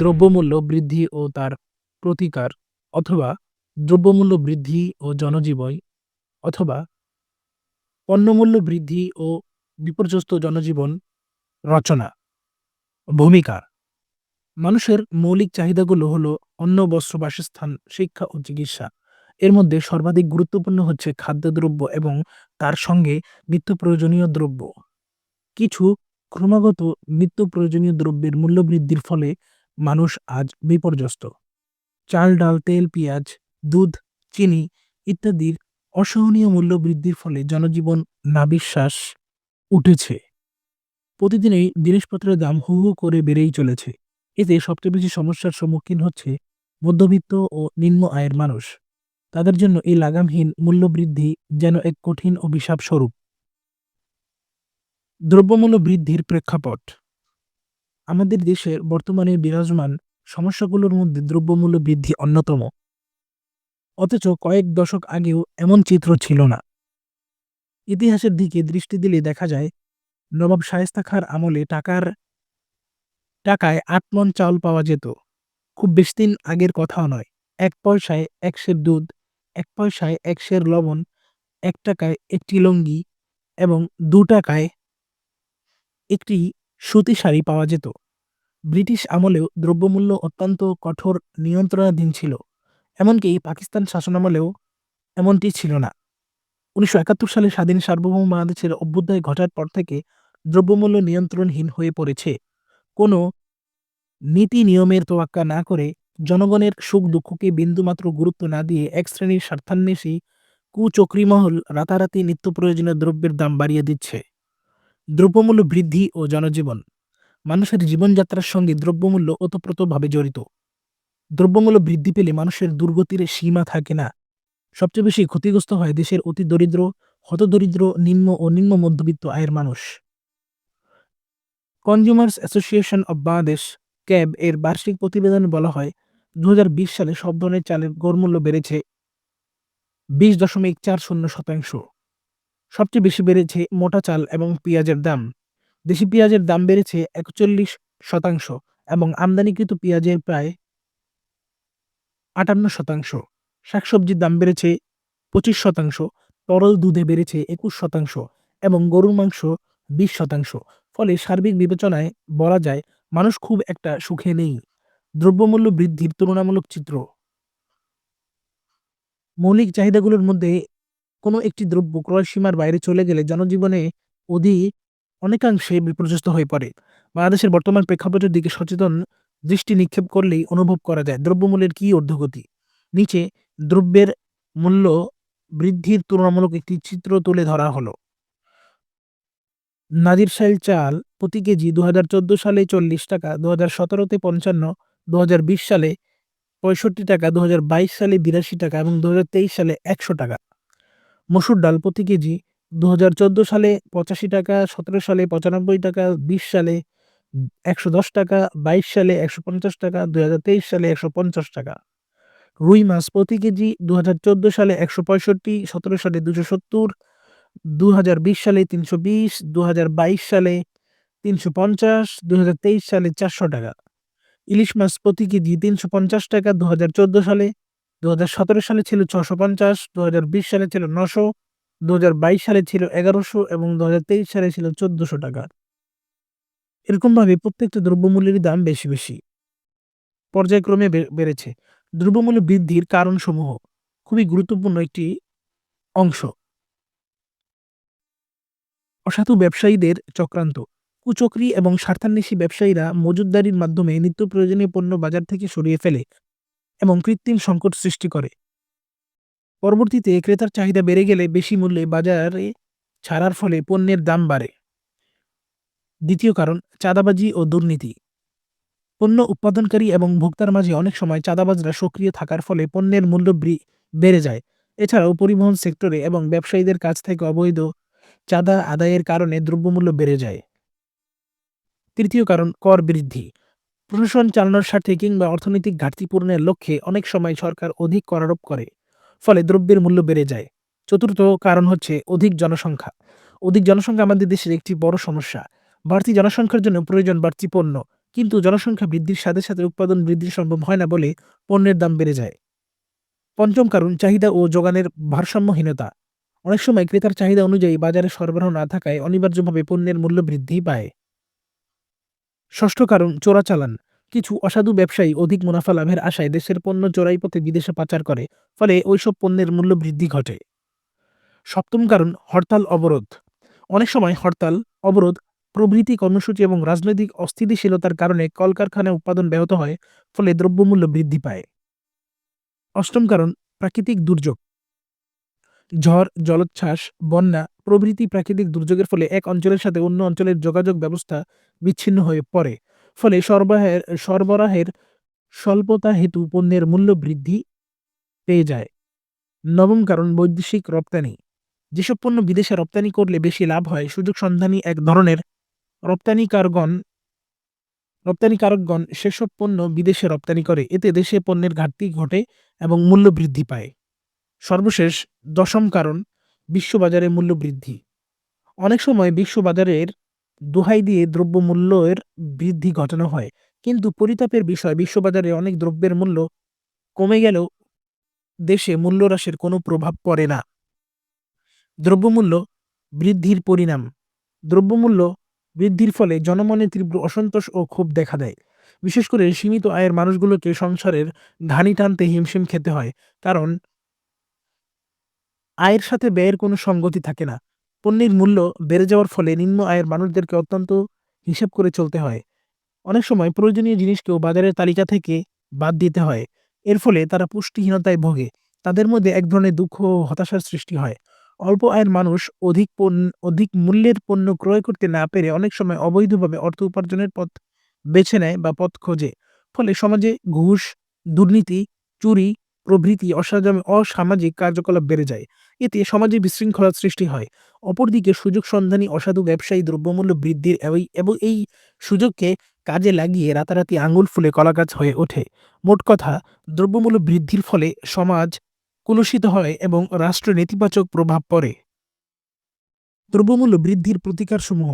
দ্রব্যমূল্য বৃদ্ধি ও তার প্রতিকার, অথবা দ্রব্যমূল্য বৃদ্ধি ও জনজীবন, অথবা পণ্যমূল্য বৃদ্ধি ও বিপর্যস্ত জনজীবন রচনা। ভূমিকা মানুষের মৌলিক চাহিদাগুলো হলো অন্ন, বস্ত্র, বাসস্থান, শিক্ষা ও চিকিৎসা। এর মধ্যে সর্বাধিক গুরুত্বপূর্ণ হচ্ছে খাদ্যদ্রব্য এবং তার সঙ্গে নিত্য প্রয়োজনীয় দ্রব্য। কিছু ক্রমাগত নিত্য প্রয়োজনীয় দ্রব্যের মূল্য বৃদ্ধির ফলে মানুষ আজ বিপর্যস্ত। চাল, ডাল, তেল, পেঁয়াজ, দুধ, চিনি ইত্যাদির অসহনীয় মূল্য বৃদ্ধির ফলে জনজীবন নাবিশ্বাস উঠেছে। প্রতিদিনই জিনিসপত্রের দাম হু হু করে বেড়েই চলেছে। এতে সবচেয়ে বেশি সমস্যার সম্মুখীন হচ্ছে মধ্যবিত্ত ও নিম্ন আয়ের মানুষ। তাদের জন্য এই লাগামহীন মূল্যবৃদ্ধি যেন এক কঠিন অভিশাপ স্বরূপ দ্রব্যমূল্য বৃদ্ধির প্রেক্ষাপট আমাদের দেশের বর্তমানে বিরাজমান সমস্যাগুলোর মধ্যে দ্রব্যমূল্য বৃদ্ধি অন্যতম। অথচ কয়েক দশক আগেও এমন চিত্র ছিল না। ইতিহাসের দিকে দৃষ্টি দিলে দেখা যায়, নবাব শায়েস্তা খার আমলে টাকার টাকায় আট মন চাউল পাওয়া যেত। খুব বেশি দিন আগের কথাও নয়, এক পয়সায় এক সের দুধ, এক পয়সায় এক সের লবণ, এক টাকায় একটি লুঙ্গি এবং দু টাকায় একটি সুতি শাড়ি পাওয়া যেত। ব্রিটিশ আমলেও দ্রব্যমূল্য অত্যন্ত কঠোর নিয়ন্ত্রণাধীন ছিল, এমনকি পাকিস্তান শাসনামলেও এমনটি ছিল না। উনিশশো একাত্তর সালে স্বাধীন সার্বভৌম বাংলাদেশের অভ্যুদয় ঘটার পর থেকে দ্রব্যমূল্য নিয়ন্ত্রণহীন হয়ে পড়েছে। কোনো নীতি নিয়মের তোয়াক্কা না করে জনগণের সুখ দুঃখকে বিন্দুমাত্র গুরুত্ব না দিয়ে এক শ্রেণির স্বার্থান্বেষী কুচক্রিমহল রাতারাতি নিত্য প্রয়োজনীয় দ্রব্যের দাম বাড়িয়ে দিচ্ছে। দ্রব্যমূল্য বৃদ্ধি ও জনজীবন। মানুষের জীবনযাত্রার সঙ্গে দ্রব্যমূল্য ওতপ্রোতভাবে জড়িত। দ্রব্যমূল্য বৃদ্ধি পেলে মানুষের দুর্গতির সীমা থাকে না। সবচেয়ে বেশি ক্ষতিগ্রস্ত হয় দেশের অতি দরিদ্র, হতদরিদ্র, নিম্ন ও নিম্ন মধ্যবিত্ত আয়ের মানুষ। Consumers association of Bangladesh CAB এর বার্ষিক প্রতিবেদনে বলা হয় দু হাজার বিশ সালে সব ধরনের চালের গড়মূল্য বেড়েছে। বিশ দশমিক চার শূন্য শতাংশ। সবচেয়ে বেশি বেড়েছে মোটা চাল এবং পেঁয়াজের দাম। দেশি পেঁয়াজের দাম বেড়েছে একচল্লিশ শতাংশ এবং আমদানিকৃত পেঁয়াজের প্রায় আটান্ন শতাংশ। শাকসবজির দাম বেড়েছে পঁচিশ শতাংশ, তরল দুধে বেড়েছে একুশ শতাংশ এবং গরুর মাংস বিশ শতাংশ। ফলে সার্বিক বিবেচনায় বলা যায়, মানুষ খুব একটা সুখে নেই। দ্রব্যমূল্য বৃদ্ধির তুলনামূলক চিত্র। মৌলিক চাহিদাগুলোর মধ্যে কোনো একটি দ্রব্য ক্রয় সীমার বাইরে চলে গেলে জনজীবনে অধিক অনেকাংশে বিপর্যস্ত হয়ে পড়ে। বাংলাদেশের বর্তমান প্রেক্ষাপটের দিকে সচেতন দৃষ্টি নিক্ষেপ করলেই অনুভব করা যায় দ্রব্যমূল্যের কী ঊর্ধ্বগতি। নিচে দ্রব্যের মূল্য বৃদ্ধির তুলনামূলক একটি চিত্র তুলে ধরা হলো। নাজিরশাইল চাল প্রতি কেজি দু হাজার চোদ্দ সালে চল্লিশ টাকা দু হাজার সতেরোতে পঞ্চান্ন দু সালে পঁয়ষট্টি টাকা দু হাজার বাইশ সালে বিরাশি টাকা এবং দু হাজার তেইশ সালে একশো টাকা। মসুর ডাল প্রতি কেজি দু হাজার চোদ্দ সালে পঁচাশি টাকা, সতেরো সালে পঁচানব্বই টাকা, বিশ সালে একশো দশ টাকা, বাইশ সালে একশো পঞ্চাশ টাকা দু হাজার তেইশ সালে একশো পঞ্চাশ টাকা। রুই মাছ প্রতি কেজি দু হাজার চোদ্দ সালে একশো পঁয়ষট্টি, সতেরো সালে দুশো সত্তর দু হাজার বিশ সালে তিনশো বিশ দু হাজার বাইশ সালে তিনশো পঞ্চাশ দু হাজার তেইশ সালে চারশো টাকা। ইলিশ মাছ প্রতি কেজি তিনশো পঞ্চাশ টাকা দু হাজার চোদ্দ সালে দু হাজার সতেরো সালে ছিল ছশো পঞ্চাশ দু সালে ছিল নশো দু হাজার বাইশ সালে ছিল এগারোশো এবং দুহাজার তেইশ সালে ছিল চোদ্দশো টাকা। এরকমভাবে প্রত্যেকটা দ্রব্যমূল্যেরই দাম বেশি বেশি পর্যায়ক্রমে বেড়েছে। দ্রব্যমূল্য বৃদ্ধির কারণসমূহ খুবই গুরুত্বপূর্ণ একটি অংশ। অসাধু ব্যবসায়ীদের চক্রান্ত। কুচক্রি এবং স্বার্থান্বেষী ব্যবসায়ীরা মজুদদারির মাধ্যমে নিত্য প্রয়োজনীয় পণ্য বাজার থেকে সরিয়ে ফেলে। এবং কৃত্রিম সংকট সৃষ্টি করে। পরবর্তীতে ক্রেতার চাহিদা বেড়ে গেলে বেশি মূল্যে বাজারে ছাড়ার ফলে পণ্যের দাম বাড়ে। দ্বিতীয় কারণ, চাঁদাবাজি ও দুর্নীতি। পণ্য উৎপাদনকারী এবং ভোক্তার মাঝে অনেক সময় চাঁদাবাজরা সক্রিয় থাকার ফলে পণ্যের মূল্য বেড়ে যায়। এছাড়াও পরিবহন সেক্টরে এবং ব্যবসায়ীদের কাছ থেকে অবৈধ চাঁদা আদায়ের কারণে দ্রব্যমূল্য বেড়ে যায়। তৃতীয় কারণ, কর বৃদ্ধি। প্রশাসন চালানোর স্বার্থে কিংবা অর্থনৈতিক ঘাটতি পূরণের লক্ষ্যে অনেক সময় সরকার অধিক করারোপ করে, ফলে দ্রব্যের মূল্য বেড়ে যায়। চতুর্থ কারণ হচ্ছে অধিক জনসংখ্যা। অধিক জনসংখ্যা আমাদের দেশের একটি বড় সমস্যা। বাড়তি জনসংখ্যার জন্য প্রয়োজন বাড়তি পণ্য, কিন্তু জনসংখ্যা বৃদ্ধির সাথে সাথে উৎপাদন বৃদ্ধি সম্ভব হয় না বলে পণ্যের দাম বেড়ে যায়। পঞ্চম কারণ, চাহিদা ও যোগানের ভারসাম্যহীনতা। অনেক সময় ক্রেতার চাহিদা অনুযায়ী বাজারে সরবরাহ না থাকায় অনিবার্যভাবে পণ্যের মূল্য বৃদ্ধি পায়। ষষ্ঠ কারণ চোরাচালান কিছু অসাধু ব্যবসায়ী অধিক মুনাফা লাভের আশায় দেশের পণ্য চোরাই পথে বিদেশে পাচার করে, ফলে ওইসব পণ্যের মূল্য বৃদ্ধি ঘটে। সপ্তম কারণ, হরতাল, অবরোধ। অনেক সময় হরতাল, অবরোধ, প্রভৃতি কর্মসূচি এবং রাজনৈতিক অস্থিতিশীলতার কারণে কলকারখানা উৎপাদন ব্যাহত হয়, ফলে দ্রব্যমূল্য বৃদ্ধি পায়। অষ্টম কারণ, প্রাকৃতিক দুর্যোগ। ঝড়, জলোচ্ছ্বাস, বন্যা প্রভৃতি প্রাকৃতিক দুর্যোগের ফলে এক অঞ্চলের সাথে অন্য অঞ্চলের যোগাযোগ ব্যবস্থা বিচ্ছিন্ন হয়ে পড়ে। ফলে সরবরাহের সরবরাহের স্বল্পতা হেতু পণ্যের মূল্য বৃদ্ধি পেয়ে যায়। নবম কারণ, বৈদেশিক রপ্তানি। যেসব পণ্য বিদেশে রপ্তানি করলে বেশি লাভ হয়, সুযোগ সন্ধানী এক ধরনের রপ্তানিকারগণ, রপ্তানিকারকগণ সেসব পণ্য বিদেশে রপ্তানি করে। এতে দেশে পণ্যের ঘাটতি ঘটে এবং মূল্য বৃদ্ধি পায়। সর্বশেষ দশম কারণ, বিশ্ববাজারে মূল্য বৃদ্ধি। অনেক সময় বিশ্ববাজারের দোহাই দিয়ে দ্রব্যমূল্যের বৃদ্ধি ঘটানো হয়, কিন্তু পরিতাপের বিষয়, বিশ্ববাজারে অনেক দ্রব্যের মূল্য কমে গেলেও দেশে মূল্য হ্রাসের কোনো প্রভাব পড়ে না। দ্রব্যমূল্য বৃদ্ধির পরিণাম। দ্রব্যমূল্য বৃদ্ধির ফলে জনমনে তীব্র অসন্তোষ ও ক্ষোভ দেখা দেয়। বিশেষ করে সীমিত আয়ের মানুষগুলোকে সংসারের ঘানি টানতে হিমশিম খেতে হয়, কারণ আয়ের সাথে ব্যয়ের কোনো সঙ্গতি থাকে না। পণ্যের মূল্য বেড়ে যাওয়ার ফলে নিম্ন আয়ের মানুষদেরকে অত্যন্ত হিসেব করে চলতে হয়। অনেক সময় প্রয়োজনীয় জিনিসকেও বাজারের তালিকা থেকে বাদ দিতে হয়। এর ফলে তারা পুষ্টিহীনতায় ভোগে। তাদের মধ্যে এক ধরনের দুঃখ ও হতাশার সৃষ্টি হয়। অল্প আয়ের মানুষ অধিক পণ্য, অধিক মূল্যের পণ্য ক্রয় করতে না পেরে অনেক সময় অবৈধভাবে অর্থ উপার্জনের পথ বেছে নেয় বা পথ খোঁজে। ফলে সমাজে ঘুষ, দুর্নীতি, চুরি প্রভৃতি অসাজাম অসামাজিক কার্যকলাপ বেড়ে যায়। এতে সমাজে বিশৃঙ্খলার সৃষ্টি হয়। অপরদিকে সুযোগ সন্ধানী অসাধু ব্যবসায়ী দ্রব্যমূল্য বৃদ্ধির এবং এই সুযোগকে কাজে লাগিয়ে রাতারাতি আঙুল ফুলে কলাগাছ হয়ে ওঠে। মোট কথা, দ্রব্যমূল্য বৃদ্ধির ফলে সমাজ কুলুষিত হয় এবং রাষ্ট্রে নেতিবাচক প্রভাব পড়ে। দ্রব্যমূল্য বৃদ্ধির প্রতিকারসমূহ।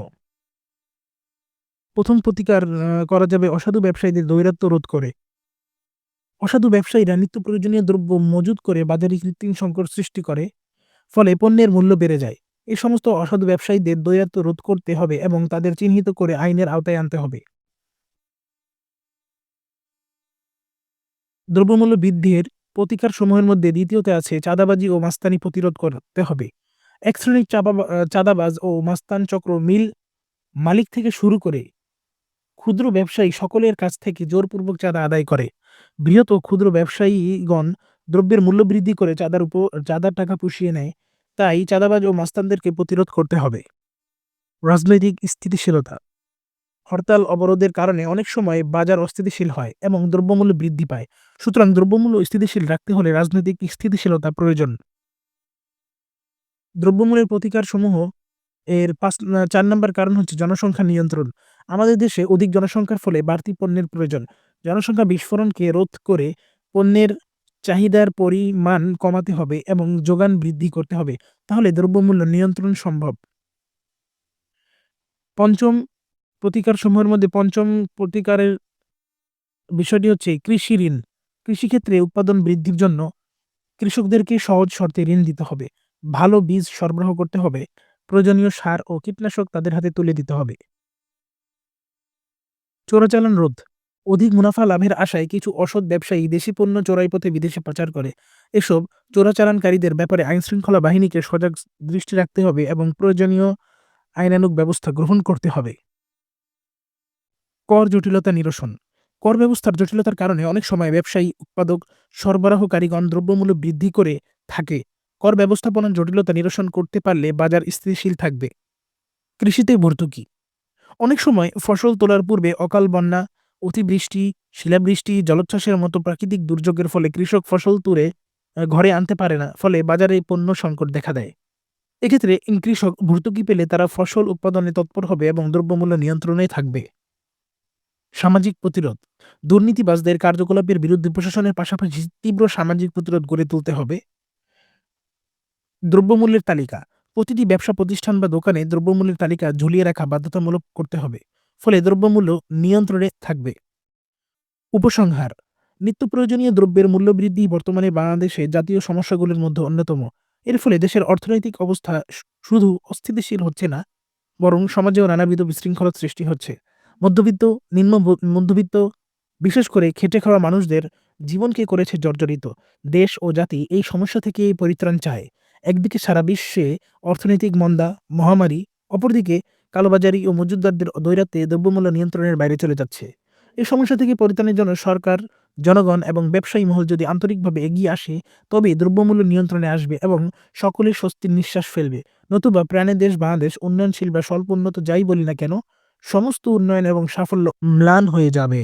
প্রথম প্রতিকার করা যাবে অসাধু ব্যবসায়ীদের দৈরাত্য রোধ করে। অসাধু ব্যবসায়ীরা নিত্য প্রয়োজনীয় দ্রব্য মজুদ করে বাজারে কৃত্রিম সংকট সৃষ্টি করে, ফলে পণ্যের মূল্য বেড়ে যায়। এই সমস্ত অসাধু ব্যবসায়ীদের দৈরাত্য রোধ করতে হবে এবং তাদের চিহ্নিত করে আইনের আওতায় আনতে হবে। দ্রব্যমূল্য বৃদ্ধির প্রতিকার সমূহের মধ্যে দ্বিতীয়তে আছে চাঁদাবাজি ও মাস্তানি প্রতিরোধ করতে হবে। এক শ্রেণির চাঁদাবাজ ও মাস্তান চক্র মিল মালিক থেকে শুরু করে ক্ষুদ্র ব্যবসায়ী সকলের কাছ থেকে জোরপূর্বক চাঁদা আদায় করে। বৃহৎ ও ক্ষুদ্র ব্যবসায়ীগণ দ্রব্যের মূল্য বৃদ্ধি করে চাঁদার উপর, চাঁদার টাকা পুষিয়ে নেয়। তাই চাঁদাবাজ ও মাস্তানদেরকে প্রতিরোধ করতে হবে। রাজনৈতিক স্থিতিশীলতা। হরতাল অবরোধের কারণে অনেক সময় বাজার অস্থিতিশীল হয় এবং দ্রব্যমূল্য বৃদ্ধি পায়। সুতরাং দ্রব্যমূল্য স্থিতিশীল রাখতে হলে রাজনৈতিক স্থিতিশীলতা প্রয়োজন। দ্রব্যমূল্যের প্রতিকার সমূহ এর পাঁচ চার নম্বর কারণ হচ্ছে জনসংখ্যা নিয়ন্ত্রণ। আমাদের দেশে অধিক জনসংখ্যার ফলে বাড়তি পণ্যের প্রয়োজন। জনসংখ্যা বিস্ফোরণকে রোধ করে পণ্যের চাহিদার পরিমাণ কমাতে হবে এবং যোগান বৃদ্ধি করতে হবে। তাহলে দ্রব্যমূল্য নিয়ন্ত্রণ সম্ভব। পঞ্চম প্রতিকার সমূহের মধ্যে পঞ্চম প্রতিকারের বিষয়টি হচ্ছে কৃষি ঋণ। কৃষিক্ষেত্রে উৎপাদন বৃদ্ধির জন্য কৃষকদেরকে সহজ শর্তে ঋণ দিতে হবে। ভালো বীজ সরবরাহ করতে হবে। প্রয়োজনীয় সার ও কীটনাশক তাদের হাতে তুলে দিতে হবে। চোরাচালান রোধ। অধিক মুনাফা লাভের আশায় কিছু অসৎ ব্যবসায়ী দেশি পণ্য চোরাই পথে বিদেশে পাচার করে। এসব চোরাচালানকারীদের ব্যাপারে আইনশৃঙ্খলা বাহিনীকে সজাগ দৃষ্টি রাখতে হবে এবং প্রয়োজনীয় আইনানুগ ব্যবস্থা গ্রহণ করতে হবে। কর জটিলতা নিরসন। কর ব্যবস্থার জটিলতার কারণে অনেক সময় ব্যবসায়ী, উৎপাদক, সরবরাহকারীগণ দ্রব্যমূল্য বৃদ্ধি করে থাকে। কর ব্যবস্থাপনার জটিলতা নিরসন করতে পারলে বাজার স্থিতিশীল থাকবে। কৃষিতে ভর্তুকি। অনেক সময় ফসল তোলার পূর্বে অকাল বন্যা অতিবৃষ্টি, শিলাবৃষ্টি, জলোচ্ছ্বাসের মতো প্রাকৃতিক দুর্যোগের ফলে কৃষক ফসল তুলে ঘরে আনতে পারে না, ফলে বাজারে পণ্য সংকট দেখা দেয়। এক্ষেত্রে কৃষক ভর্তুকি পেলে তারা ফসল উৎপাদনে তৎপর হবে এবং দ্রব্যমূল্য নিয়ন্ত্রণে থাকবে। সামাজিক প্রতিরোধ, দুর্নীতিবাজদের কার্যকলাপের বিরুদ্ধে প্রশাসনের পাশাপাশি তীব্র সামাজিক প্রতিরোধ গড়ে তুলতে হবে। দ্রব্যমূল্যের তালিকা, প্রতিটি ব্যবসা প্রতিষ্ঠান বা দোকানে দ্রব্যমূল্যের তালিকা ঝুলিয়ে রাখা বাধ্যতামূলক করতে হবে। ফলে দ্রব্যমূল্য নিয়ন্ত্রণে থাকবে। উপসংহার নিত্য প্রয়োজনীয় দ্রব্যের মূল্যবৃদ্ধি বর্তমানে বাংলাদেশে জাতীয় সমস্যাগুলোর মধ্যে অন্যতম। এর ফলে দেশের অর্থনৈতিক অবস্থা শুধু অস্থিতিশীল হচ্ছে না, বরং সমাজেও নানাবিধ বিশৃঙ্খলার সৃষ্টি হচ্ছে। মধ্যবিত্ত, নিম্ন মধ্যবিত্ত, বিশেষ করে খেটে খাওয়া মানুষদের জীবনকে করেছে জর্জরিত। দেশ ও জাতি এই সমস্যা থেকে পরিত্রাণ চায়। একদিকে সারা বিশ্বে অর্থনৈতিক মন্দা, মহামারী, অপরদিকে কালোবাজারি ও মজুদদারদের দৈরাতে দ্রব্যমূল্য নিয়ন্ত্রণের বাইরে চলে যাচ্ছে। এই সমস্যা থেকে পরিত্রাণের জন্য সরকার, জনগণ এবং ব্যবসায়ী মহল যদি আন্তরিকভাবে এগিয়ে আসে, তবে দ্রব্যমূল্য নিয়ন্ত্রণে আসবে এবং সকলে স্বস্তির নিঃশ্বাস ফেলবে। নতুবা প্রাণের দেশ বাংলাদেশ উন্নয়নশীল বা স্বল্প উন্নত যাই বলি না কেন, সমস্ত উন্নয়ন এবং সাফল্য ম্লান হয়ে যাবে।